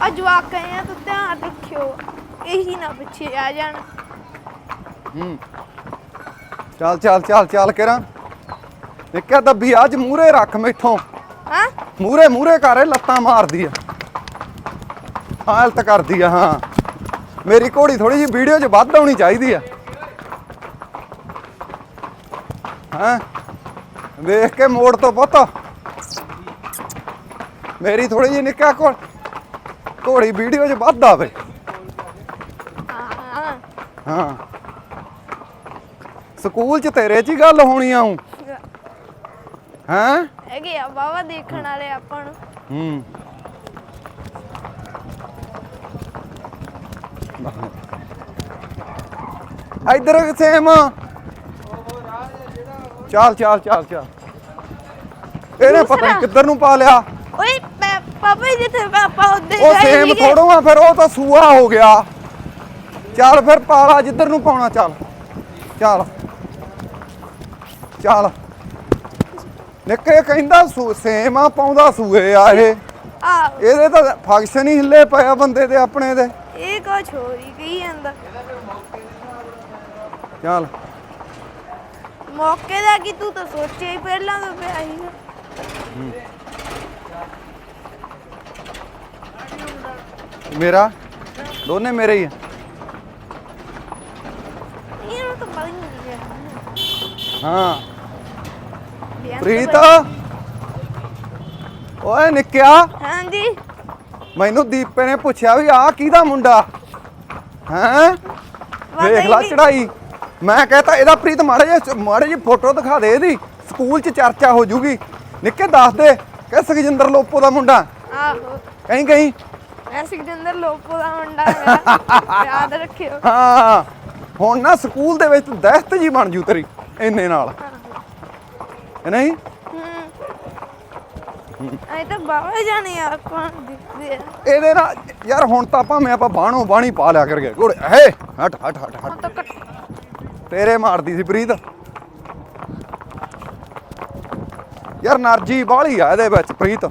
ਆ ਜਵਾਕ ਆਏ ਆ ਤਾਂ ਧਿਆਨ ਰੱਖਿਓ। ਇਹੀ ਨਾ ਪਿੱਛੇ ਆ ਜਾਣ। ਹੂੰ। ਚੱਲ ਚੱਲ ਚੱਲ ਚੱਲ ਕਰਾਂ ਨਿੱਕਿਆ ਦੱਬੀ ਅੱਜ ਮੂਰੇ ਰੱਖ ਮੈਥੋਂ। ਹਾਂ? ਮੂਰੇ ਮੂਰੇ ਕਰ ਇਹ ਲੱਤਾਂ ਮਾਰਦੀ ਆ। ਹਾਲਤ ਕਰਦੀ ਆ ਹਾਂ। ਮੇਰੀ ਘੋੜੀ ਥੋੜੀ ਜਿਹੀ ਵੀਡੀਓ 'ਚ ਵੱਧ ਆਉਣੀ ਚਾਹੀਦੀ ਆ। ਹਾਂ? ਵੇਖ ਕੇ ਮੋੜ ਤੋਂ ਪੁੱਤ। ਮੇਰੀ ਥੋੜੀ ਜਿਹੀ ਨਿੱਕਾ ਕੋਲ ਘੋੜੀ ਵੀਡੀਓ 'ਚ ਵੱਧ ਆਵੇ ਹਾਂ ਹਾਂ। ਸਕੂਲ 'ਚ ਤੇਰੇ 'ਚ ਹੀ ਗੱਲ ਹੋਣੀ ਆਉ ਹੈਂ? ਹੈਗੇ ਆ ਬਾਵਾ ਦੇਖਣ ਵਾਲੇ ਆਪਾਂ ਨੂੰ। ਹੂੰ। ਇਧਰ ਸੇਮ। ਚੱਲ ਚੱਲ ਚੱਲ ਚੱਲ। ਇਹਨੇ ਪਤਾ ਨਹੀਂ ਕਿੱਧਰ ਨੂੰ ਪਾ ਲਿਆ। ਓਏ ਪਾਪਾ ਜੀ ਜਿੱਥੇ ਪਾਪਾ ਉੱਦੇ ਉਹ ਸੇਮ ਥੋੜੋ ਆ ਫਿਰ ਉਹ ਤਾਂ ਸੂਆ ਹੋ ਗਿਆ। ਚੱਲ ਫਿਰ ਪਾਲਾ ਜਿੱਧਰ ਨੂੰ ਪਾਉਣਾ ਚੱਲ। ਚੱਲ। ਚੱਲ। ਨਿੱਕੇ ਕਹਿੰਦਾ ਸੂ- ਸੇਮ ਆ ਪਾਉਂਦਾ ਸੂਏ ਆ ਇਹ। ਇਹਦੇ ਤਾਂ ਫੰਕਸ਼ਨ ਹੀ ਹਿੱਲੇ ਪਿਆ ਬੰਦੇ ਦੇ ਆਪਣੇ ਦੇ। ਇਹ ਕੋ ਛੋਰੀ ਕਹੀ ਜਾਂਦਾ। ਚੱਲ। ਮੌਕੇ ਦਾ ਕੀ ਤੂੰ ਤਾਂ ਸੋਚਿਆ ਹੀ ਪਹਿਲਾਂ ਤੋਂ ਪਿਆ ਸੀ ਮੇਰਾ? ਦੋਨੇ ਮੇਰੇ ਹੀ ਆ। ਇਹਨੂੰ ਤਾਂ ਪਤਾ ਹੀ। ਨਹੀਂ ਪ੍ਰੀਤ? ਓਏ ਨਿੱਕਿਆ। ਹਾਂਜੀ। ਮੈਨੂੰ ਦੀਪੇ ਨੇ ਪੁੱਛਿਆ ਵੀ ਆਹ ਕਿਹਦਾ ਮੁੰਡਾ? ਹੈਂ? ਹੀ ਲੈ। ਚੜਾਈ ਮੈਂ ਕਹਤਾ ਇਹਦਾ ਪ੍ਰੀਤ ਮਾੜੇ ਜੇ ਮਾੜੇ ਜੀ ਫੋਟੋ ਦਿਖਾ ਦੇ ਇਹਦੀ। ਸਕੂਲ 'ਚ ਚਰਚਾ ਹੋ ਜੂਗੀ। ਨਿੱਕੇ ਦੱਸ ਦੇ ਕਿ ਸੁਖਜਿੰਦਰ ਲੋਪੋ ਦਾ ਮੁੰਡਾ? ਆਹੋ। ਕਹੀਂ ਕਹੀਂ ਮੈਂ ਸਿਕੰਦਰ ਲੋਪੋ ਦਾ ਮੁੰਡਾ ਮੇਰਾ ਯਾਦ ਰੱਖਿਓ। ਹਾਂ। ਹੁਣ ਨਾ ਸਕੂਲ ਦੇ ਵਿੱਚ ਦਹਿਸ਼ਤ ਜੀ ਬਣ ਜੂ ਤੇਰੀ ਇੰਨੇ ਨਾਲ। ਹੈ। ਨਹੀਂ? ਹੂੰ। ਐ ਤਾਂ ਬਾਵਾ ਜਾਣੇ ਆ ਆਪਾਂ ਨੂੰ ਦਿਖਦੇ ਆ। ਇਹਦੇ ਨਾਲ ਯਾਰ ਹੁਣ ਤਾਂ ਭਾਵੇਂ ਆਪਾਂ ਬਾਣੋ ਬਾਣੀ ਪਾ ਲਿਆ ਕਰਗੇ ਘੋੜੇ ਹੇ ਹਟ ਹਟ ਹਟ ਉਹ ਹਟ ਤਾਂ ਕੱਟ। ਤੇਰੇ ਮਾਰਦੀ ਸੀ ਪ੍ਰੀਤ। ਯਾਰ ਨਰਜੀ ਬਾਹਲੀ ਆ ਇਹਦੇ ਵਿੱਚ ਪ੍ਰੀਤ।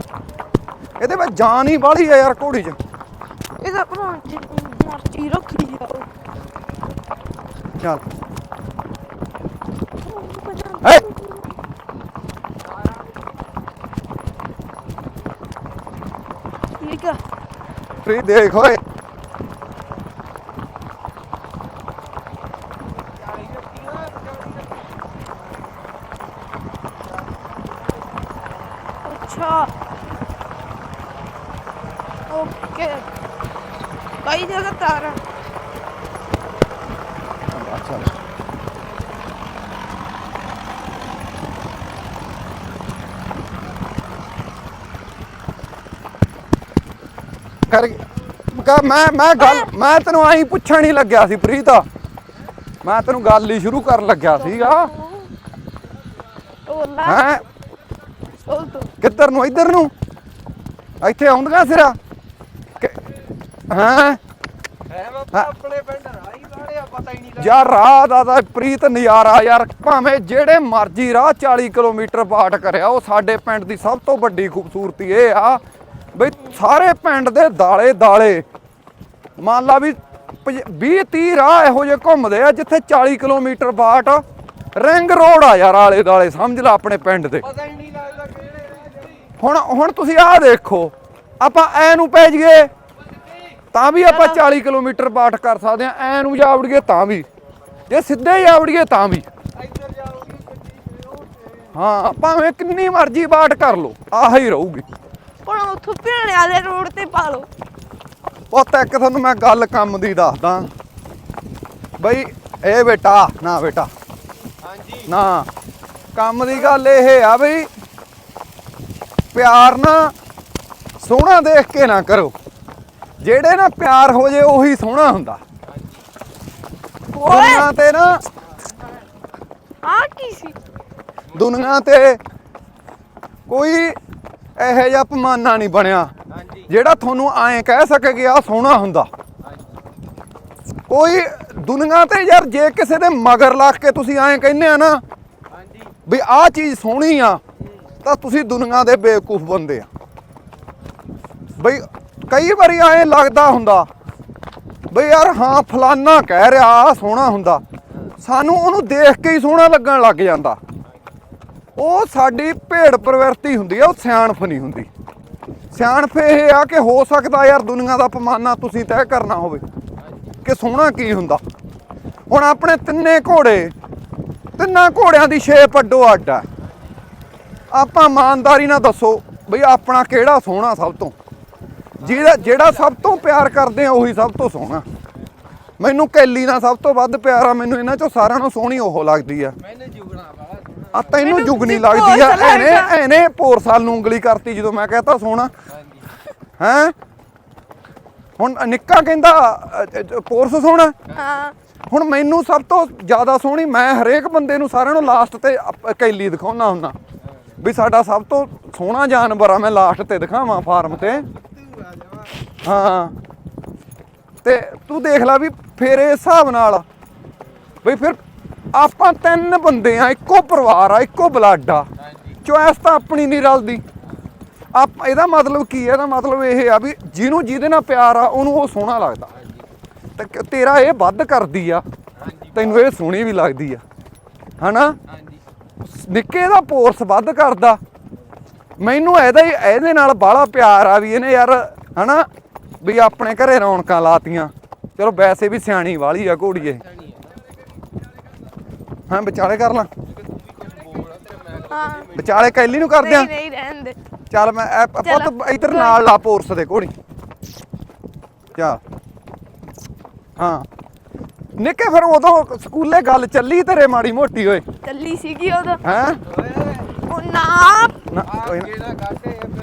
ਇਹਦੇ ਵਿੱਚ ਜਾਨ ਹੀ ਬਾਹਲੀ ਆ ਯਾਰ ਘੋੜੀ 'ਚ। ਇਹਦਾ ਭਰਾ ਮਰਚੀ ਰੱਖੀ ਜਾਓ ਚੱਲ ਹੇ ਠੀਕ ਆ ਪ੍ਰੀਤ ਦੇਖ ਓਏ ਅੱਛਾ ਓਕੇ ਕਈ ਜਗ੍ਹਾ ਤਾਰਾ। ਕਰ ਕਹ ਮੈਂ ਮੈਂ ਗੱਲ ਮੈਂ ਤੈਨੂੰ ਆਈ ਪੁੱਛਣ ਹੀ ਲੱਗਿਆ ਸੀ ਪ੍ਰੀਤ। ਮੈਂ ਤੈਨੂੰ ਗੱਲ ਹੀ ਸ਼ੁਰੂ ਕਰਨ ਲੱਗਿਆ ਸੀਗਾ। ਓਲਾ ਹੈ? ਕਿੱਧਰ ਨੂੰ? ਇੱਧਰ ਨੂੰ? ਇੱਥੇ ਆਉਂਦੀਆਂ ਸਿਰਾ? ਹਾਂ? ਹੈ ਬਾਬਾ ਆਪਣੇ ਪਿੰਡ ਰਾਹੀ ਵਾਲੇ ਆ ਪਤਾ ਹੀ ਨਹੀਂ ਯਾਰ ਰਾਹ ਦਾ ਤਾਂ ਪ੍ਰੀਤ ਨਜ਼ਾਰਾ ਯਾਰ ਭਾਵੇਂ ਜਿਹੜੇ ਮਰਜ਼ੀ ਰਾਹ 40 ਕਿਲੋਮੀਟਰ ਬਾਟ ਕਰਿਆ ਉਹ ਸਾਡੇ ਪਿੰਡ ਦੀ ਸਭ ਤੋਂ ਵੱਡੀ ਖੂਬਸੂਰਤੀ ਇਹ ਆ ਬਈ ਸਾਰੇ ਪਿੰਡ ਦੇ ਦਾਲੇ ਦਾਲੇ। ਮੰਨ ਲਾ ਵੀ 20 30 ਰਾਹ ਇਹੋ ਜਿਹੇ ਘੁੰਮਦੇ ਆ ਜਿੱਥੇ 40 ਕਿਲੋਮੀਟਰ ਬਾਟ ਰਿੰਗ ਰੋਡ ਆ ਯਾਰ ਆਲੇ ਦਾਲੇ ਸਮਝ ਲਾ ਆਪਣੇ ਪਿੰਡ ਦੇ। ਪਤਾ ਹੀ ਨਹੀਂ ਲੱਗਦਾ ਕਿਹੜੇ ਰਾਹ ਹੁਣ ਹੁਣ ਤੁਸੀਂ ਆਹ ਦੇਖੋ ਆਪਾਂ ਐ ਨੂੰ ਪੈ ਜੀਏ ਤਾਂ ਵੀ ਆਪਾਂ 40 ਕਿਲੋਮੀਟਰ ਬਾਟ ਕਰ ਸਕਦੇ ਆ ਐ ਨੂੰ ਜਾਵੜੀਏ ਤਾਂ ਵੀ। ਜੇ ਸਿੱਧੇ ਜਾਵੜੀਏ ਤਾਂ ਵੀ। ਹਾਂ ਭਾਵੇਂ ਕਿੰਨੀ ਮਰਜ਼ੀ ਬਾਟ ਕਰ ਲਓ ਆਹ ਹੀ ਰਹੂਗੀ। ਪਰ ਉੱਥੋਂ ਭਿਆਣੇ ਵਾਲੇ ਰੋਡ ਤੇ ਪਾ ਲਓ। ਪੁੱਤ ਇੱਕ ਤੁਹਾਨੂੰ ਮੈਂ ਗੱਲ ਕੰਮ ਦੀ ਦੱਸਦਾ। ਬਈ ਇਹ ਬੇਟਾ ਨਾ ਬੇਟਾ। ਹਾਂਜੀ। ਨਾ ਕੰਮ ਦੀ ਗੱਲ ਇਹ ਆ ਬਈ ਪਿਆਰ ਨਾ ਸੋਹਣਾ ਦੇਖ ਕੇ ਨਾ ਕਰੋ। ਜਿਹੜੇ ਨਾ ਪਿਆਰ ਹੋ ਜੇ ਉਹੀ ਸੋਹਣਾ ਹੁੰਦਾ। ਓਏ! ਦੁਨੀਆ ਤੇ ਨਾ ਆ ਕੀ ਸੀ? ਦੁਨੀਆ ਤੇ ਕੋਈ ਇਹੋ ਜਿਹਾ ਪਮਾਨਾ ਨਹੀਂ ਬਣਿਆ। ਹਾਂਜੀ। ਜਿਹੜਾ ਤੁਹਾਨੂੰ ਐਂ ਕਹਿ ਸਕੇ ਕਿ ਆ ਸੋਹਣਾ ਹੁੰਦਾ। ਕੋਈ ਦੁਨੀਆ ਤੇ ਯਾਰ ਜੇ ਕਿਸੇ ਦੇ ਮਗਰ ਲੱਗ ਕੇ ਤੁਸੀਂ ਐਂ ਕਹਿੰਦੇ ਆ ਨਾ ਹਾਂਜੀ। ਵੀ ਆਹ ਚੀਜ਼ ਸੋਹਣੀ ਆ ਤਾਂ ਤੁਸੀਂ ਦੁਨੀਆ ਦੇ ਬੇਵਕੂਫ ਬੰਦੇ ਆ। ਬਈ ਕਈ ਵਾਰੀ ਐਂ ਲੱਗਦਾ ਹੁੰਦਾ ਬਈ ਯਾਰ ਹਾਂ, ਫਲਾਨਾ ਕਹਿ ਰਿਹਾ ਸੋਹਣਾ ਹੁੰਦਾ। ਸਾਨੂੰ ਉਹਨੂੰ ਦੇਖ ਕੇ ਹੀ ਸੋਹਣਾ ਲੱਗਣ ਲੱਗ ਜਾਂਦਾ। ਉਹ ਸਾਡੀ ਭੇਡ ਪ੍ਰਵਿਰਤੀ ਹੁੰਦੀ ਆ, ਉਹ ਸਿਆਣਫ ਨਹੀਂ ਹੁੰਦੀ। ਸਿਆਣਫ ਇਹ ਆ ਕਿ ਹੋ ਸਕਦਾ ਯਾਰ ਦੁਨੀਆ ਦਾ ਪਮਾਨਾ ਤੁਸੀਂ ਤੈਅ ਕਰਨਾ ਹੋਵੇ ਕਿ ਸੋਹਣਾ ਕੀ ਹੁੰਦਾ। ਹੁਣ ਆਪਣੇ ਤਿੰਨੇ ਘੋੜੇ, ਤਿੰਨਾਂ ਘੋੜਿਆਂ ਦੀ ਸ਼ੇਪ ਅੱਡੋ ਅੱਡ ਆ। ਆਪਾਂ ਇਮਾਨਦਾਰੀ ਨਾਲ ਦੱਸੋ ਬਈ ਆਪਣਾ ਕਿਹੜਾ ਸੋਹਣਾ ਸਭ ਤੋਂ? ਜਿਹੜਾ ਜਿਹੜਾ ਸਭ ਤੋਂ ਪਿਆਰ ਕਰਦੇ ਆ ਉਹੀ ਸਭ ਤੋਂ ਸੋਹਣਾ। ਮੈਨੂੰ ਕੈਲੀ ਨਾਲ ਸਭ ਤੋਂ ਵੱਧ ਪਿਆਰ ਆ ਮੈਨੂੰ ਇਹਨਾਂ ਚੋਂ ਸਾਰਿਆਂ ਨੂੰ ਸੋਹਣੀ ਉਹ ਲੱਗਦੀ ਆ। ਮੈਨੂੰ ਜੁਗਣਾ ਆ ਤੈਨੂੰ ਜੁਗਨੀ ਲੱਗਦੀ ਆ। ਐਨੇ ਐਨੇ ਪੋਰਸਾਲ ਨੂੰ ਉਂਗਲੀ ਕਰਤੀ ਜਦੋਂ ਮੈਂ ਕਹਤਾ ਸੋਹਣਾ। ਹੈ? ਹੁਣ ਨਿੱਕਾ ਕਹਿੰਦਾ ਪੋਰਸ ਸੋਹਣਾ। ਹਾਂ। ਹੁਣ ਮੈਨੂੰ ਸਭ ਤੋਂ ਜ਼ਿਆਦਾ ਸੋਹਣੀ ਮੈਂ ਹਰੇਕ ਬੰਦੇ ਨੂੰ ਸਾਰਿਆਂ ਨੂੰ ਲਾਸਟ ਤੇ ਕੈਲੀ ਦਿਖਾਉਣਾ ਹੁੰਦਾ। ਵੀ ਸਾਡਾ ਸਭ ਤੋਂ ਸੋਹਣਾ ਜਾਨਵਰ ਆ ਮੈਂ ਲਾਸਟ ਤੇ ਦਿਖਾਵਾਂ ਫਾਰਮ ਤੇ। ਹਾਂ। ਤੇ ਤੂੰ ਦੇਖ ਲੈ ਵੀ ਫਿਰ ਇਸ ਹਿਸਾਬ ਨਾਲ ਵੀ ਫਿਰ ਆਪਾਂ ਤਿੰਨ ਬੰਦੇ ਆ ਇੱਕੋ ਪਰਿਵਾਰ ਆ ਇੱਕੋ ਬਲੱਡ ਆ। ਚੋਇਸ ਤਾਂ ਆਪਣੀ ਨਹੀਂ ਰਲਦੀ। ਆਪ ਇਹਦਾ ਮਤਲਬ ਕੀ ਹੈ ਇਹਦਾ ਮਤਲਬ ਇਹ ਆ ਵੀ ਜਿਹਨੂੰ ਜਿਹਦੇ ਨਾਲ ਪਿਆਰ ਆ ਉਹਨੂੰ ਉਹ ਸੋਹਣਾ ਲੱਗਦਾ। ਤੇ ਤੇਰਾ ਇਹ ਵੱਧ ਕਰਦੀ ਆ। ਤੈਨੂੰ ਇਹ ਸੋਹਣੀ ਵੀ ਲੱਗਦੀ ਆ। ਹਨਾ? ਹਾਂਜੀ। ਨਿੱਕੇ ਦਾ ਪੋਰਸ ਵੱਧ ਕਰਦਾ। ਮੈਨੂੰ ਇਹਦਾ ਹੀ ਇਹਦੇ ਨਾਲ ਬਾਹਲਾ ਪਿਆਰ ਆ ਵੀ ਇਹਨੇ ਯਾਰ ਹਨਾ? ਵੀ ਆਪਣੇ ਘਰੇ ਰੌਣਕਾਂ ਲਾਤੀਆਂ। ਚਲੋ ਵੈਸੇ ਵੀ ਸਿਆਣੀ ਵਾਲੀ ਆ ਘੋੜੀ ਇਹ। ਜਾਣੀ ਹੈ ਵਿਚਾਲੇ ਕਰ ਲਾਂ। ਹਾਂ ਵਿਚਾਲੇ ਕੈਲੀ ਨੂੰ ਕਰਦੇ ਆ। ਨਹੀਂ ਨਹੀਂ ਰਹਿਣ ਦੇ। ਚੱਲ ਮੈਂ ਇਹ। ਪੁੱਤ ਇਧਰ ਨਾਲ ਲਾ ਪੋਰਸ ਦੇ ਘੋੜੀ। ਚੱਲ। ਹਾਂ। ਨਿੱਕੇ ਫਿਰ ਉਦੋਂ ਸਕੂਲੇ ਗੱਲ ਚੱਲੀ ਤੇਰੇ ਮਾੜੀ ਮੋਟੀ ਓਏ। ਚੱਲੀ ਸੀਗੀ ਉਦੋਂ। ਹੈ? ਓਏ ਉਹ ਨਾ।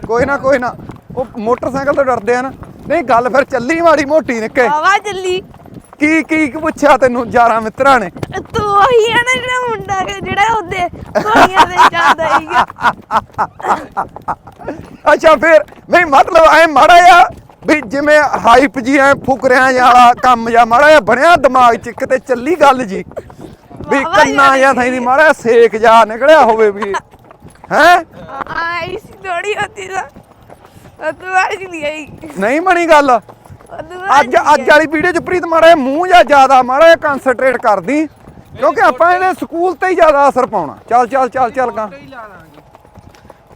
ਕੋਈ ਨਾ ਕੋਈ ਨਾ। ਉਹ ਮੋਟਰਸਾਈਕਲ ਤੋਂ ਡਰਦੇ ਆ ਨਾ। ਨਹੀਂ ਗੱਲ ਫਿਰ ਚੱਲੀ ਮਾੜੀ ਮੋਟੀ ਨਿੱਕੇ ਹਵਾ ਚੱਲੀ ਕੀ ਕੀ ਪੁੱਛਿਆ ਤੈਨੂੰ ਯਾਰਾਂ ਮਿੱਤਰਾਂ ਨੇ ਤੂੰ ਉਹੀ ਹੈ ਨਾ ਜਿਹੜਾ ਮੁੰਡਾ ਕਿ ਜਿਹੜਾ ਉਹਦੇ ਕੋਈਆਂ ਦੇ ਜਾਂਦਾ ਹੀਗਾ ਅੱਛਾ ਫਿਰ ਨਹੀਂ ਮਤਲਬ ਐ ਮਾੜਾ ਜਿਹਾ ਵੀ ਜਿਵੇਂ ਹਾਈਪ ਜੀ ਐ ਫੁਕਰਿਆਂ ਵਾਲਾ ਕੰਮ ਜਾਂ ਮਾੜਾ ਜਿਹਾ ਬਣਿਆ ਦਿਮਾਗ 'ਚ ਕਿਤੇ ਚੱਲੀ ਗੱਲ ਜੀ ਵੀ ਕੰਨਾਂ ਜਾਂ ਥਾਈ ਦੀ ਮਾੜਾ ਸੇਕ ਜਾ ਨਿਕਲਿਆ ਹੋਵੇ ਵੀ ਹੈ ਆਈ ਸੀ ਥੋੜੀ ਹੋਤੀ ਦਾ ਨਹੀਂ ਬਣੀ ਗੱਲ। ਅੱਜ ਅੱਜ ਵਾਲੀ ਵੀਡੀਓ 'ਚ ਪ੍ਰੀਤ ਮਾੜਾ ਮੂੰਹ ਜਾਂ ਜ਼ਿਆਦਾ ਮਾੜਾ ਕਨਸੈਂਟਰੇਟ ਕਰਦੀ। ਕਿਉਂਕਿ ਆਪਾਂ ਇਹਦੇ ਸਕੂਲ ਤੇ ਹੀ ਜ਼ਿਆਦਾ ਅਸਰ ਪਾਉਣਾ। ਚੱਲ ਚੱਲ ਚੱਲ ਚੱਲ ਗਾ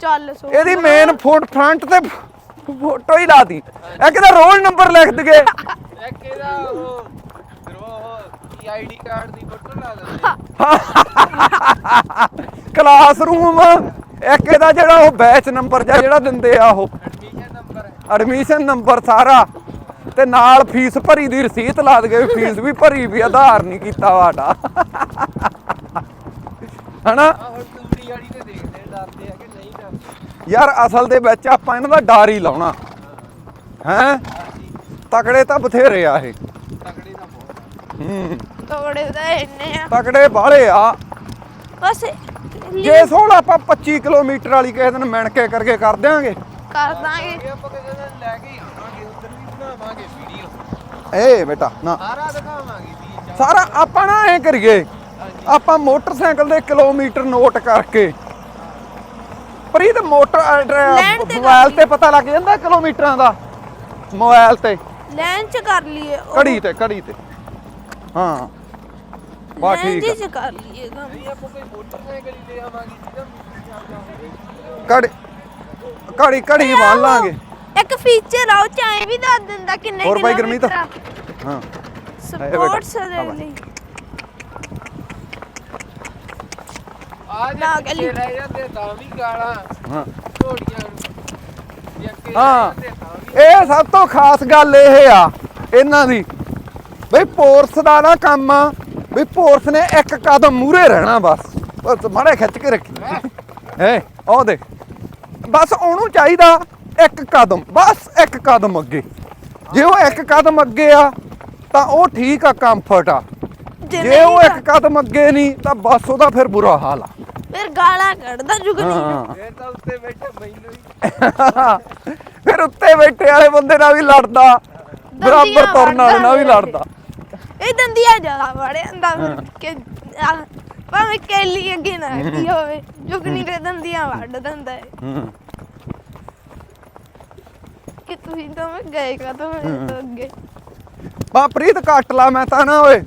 ਚੱਲ ਸੋ ਇਹਦੀ ਮੇਨ ਫੋਟ ਫਰੰਟ ਤੇ ਫੋਟੋ ਹੀ ਲਾਤੀ। ਇੱਕ ਤਾਂ ਰੋਲ ਨੰਬਰ ਲਿਖ ਦਗੇ ਇੱਕ ਇਹਦਾ ਉਹ ਉਹ ਕੀ ਆਈਡੀ ਕਾਰਡ ਦੀ ਫੋਟੋ ਲਾ ਦਿੰਦੇ ਕਲਾਸਰੂਮ ਇੱਕ ਇਹਦਾ ਜਿਹੜਾ ਉਹ ਬੈਚ ਨੰਬਰ ਜਾਂ ਜਿਹੜਾ ਦਿੰਦੇ ਆ ਉਹ। ਐਡਮਿਸ਼ਨ ਨੰਬਰ ਸਾਰਾ। ਤੇ ਨਾਲ ਫੀਸ ਭਰੀ ਦੀ ਰਸੀਦ ਲਾ ਦਗੇ ਫੀਸ ਵੀ ਭਰੀ ਵੀ ਆਧਾਰ ਨਹੀਂ ਕੀਤਾ ਵਾਡਾ ਹਨਾ? ਤੇ ਯਾਰ ਅਸਲ ਦੇ ਵਿੱਚ ਆਪਾਂ ਇਹਨਾਂ ਦਾ ਡਰ ਹੀ ਲਾਉਣਾ। ਹੈ? ਤਕੜੇ ਤਾਂ ਬਥੇਰੇ ਆ ਇਹ। ਤਕੜੇ ਦਾ ਬਹੁਤ ਹੂੰ। ਤੋੜੇ ਦਾ ਇੰਨੇ ਆ। ਤਕੜੇ ਬਾਹਲੇ ਆ। ਬਸ ਜੇ ਸੋਹਣਾ ਆਪਾਂ 25 ਕਿਲੋਮੀਟਰ ਵਾਲੀ ਕਿਸੇ ਦਿਨ ਮਿਣ ਕੇ ਕਰਕੇ ਕਰ ਦਿਆਂਗੇ। ਕਰ ਦਾਂਗੇ। ਇਹ ਆਪਾਂ ਕਿਸੇ ਦਿਨ ਲੈ ਕੇ ਹੀ ਆਵਾਂਗੇ ਉੱਧਰ ਵੀ ਬਣਾਵਾਂਗੇ ਵੀਡੀਓ ਏ ਬੇਟਾ ਨਾ। ਸਾਰਾ ਦਿਖਾਵਾਂਗੇ ਵੀ ਜਾ ਸਾਰਾ ਆਪਾਂ ਨਾ ਐ ਕਰੀਏ ਆਪਾਂ ਮੋਟਰਸਾਈਕਲ ਦੇ ਕਿਲੋਮੀਟਰ ਨੋਟ ਕਰਕੇ। ਪ੍ਰੀਤ ਮੋਟਰ ਮੋਬਾਈਲ ਤੇ ਪਤਾ ਲੱਗ ਜਾਂਦਾ ਕਿਲੋਮੀਟਰਾਂ ਦਾ। ਮੋਬਾਈਲ ਤੇ। ਲੈਣ ਚ ਕਰ ਲਈਏ ਉਹ। ਘੜੀ ਤੇ ਘੜੀ ਤੇ। ਹਾਂ। ਬਾ ਲੈਣ ਠੀਕ ਚ ਕਰ ਲਈਏ ਕੰਮ। ਨਹੀਂ ਆਪਾਂ ਕੋਈ ਮੋਟਰਸਾਈਕਲ ਹੀ ਲੈ ਆਵਾਂਗੇ ਜਿਹਦਾ ਚੱਲਦਾ ਹੋਵੇ ਆ ਘੜੀ ਘੜੀ ਬੰਨ ਲਾਂਗੇ। ਇੱਕ ਫੀਚਰ ਆ ਉਹ ਚ ਐਂ ਵੀ ਦੱਸ ਦਿੰਦਾ ਕਿੰਨੇ ਹੋਰ ਬਾਈ ਗੁਰਮੀਤ? ਕਿਲੋਮੀਟਰ ਆ। ਹਾਂ। ਸਪੋਰਟਸ ਆ ਦੇ ਬਾਈ। ਲਈ। ਆ ਜੇ ਗਲੀ। ਰਹਿ ਜਾਂਦੇ ਤਾਂ ਵੀ ਗਾਲਾਂ। ਹਾਂ। ਅੱਗੇ ਹਾਂ। ਤਾਂ ਇਹ ਸਭ ਤੋਂ ਖਾਸ ਗੱਲ ਇਹ ਆ ਇਹਨਾਂ ਦੀ। ਬਈ ਪੋਰਸ ਦਾ ਨਾ ਕੰਮ ਆ ਵੀ ਪੋਰਸ ਨੇ ਇੱਕ ਕਦਮ ਮੂਰੇ ਰਹਿਣਾ ਬਸ। ਬਸ ਮਾੜੇ ਖਿੱਚ ਕੇ ਰੱਖੀ। ਹੈ? ਉਹ ਦੇਖ। ਬਸ ਉਹਨੂੰ ਚਾਹੀਦਾ ਇੱਕ ਕਦਮ ਬਸ ਇੱਕ ਕਦਮ ਅੱਗੇ। ਜੇ ਉਹ ਇੱਕ ਕਦਮ ਅੱਗੇ ਆ ਤਾਂ ਉਹ ਠੀਕ ਆ ਕੰਫਰਟ ਆ। ਜੇ ਉਹ ਇੱਕ ਕਦਮ ਅੱਗੇ ਨਹੀਂ ਤਾਂ ਬਸ ਉਹਦਾ ਫਿਰ ਬੁਰਾ ਹਾਲ ਆ। ਫਿਰ ਗਾਲਾਂ ਕੱਢਦਾ ਜੁਗਨੀ ਫੇਰ ਤਾਂ ਉੱਤੇ ਬੈਠੇ ਮੈਨੂੰ ਹੀ। ਫਿਰ ਉੱਤੇ ਬੈਠੇ ਵਾਲੇ ਬੰਦੇ ਨਾਲ ਵੀ ਲੜਦਾ ਬਰਾਬਰ ਤੁਰਨ ਵਾਲੇ ਨਾਲ ਵੀ ਲੜਦਾ। ਇਹ ਦੰਦੀਆਂ ਜ਼ਿਆਦਾ ਵੜੇ ਹੁੰਦਾ ਫਿਰ ਕਿ ਭਾਵੇਂ ਕੈਲੀ ਅੱਗੇ ਨਾ ਕੀ ਹੋਵੇ ਜੁਗਨੀ ਦੇ ਦੰਦੀਆਂ ਵੱਢ ਦਿੰਦਾ ਹੈ ਹੂੰ। ਕਿ ਤੁਸੀਂ ਤਾਂ ਮੈਂ ਗਏ ਕਾ ਤਾਂ ਮੇਰੇ ਤੋਂ ਅੱਗੇ? ਬਾ ਪ੍ਰੀਤ ਕੱਟ ਲਾ ਮੈਂ ਤਾਂ ਨਾ ਓਏ।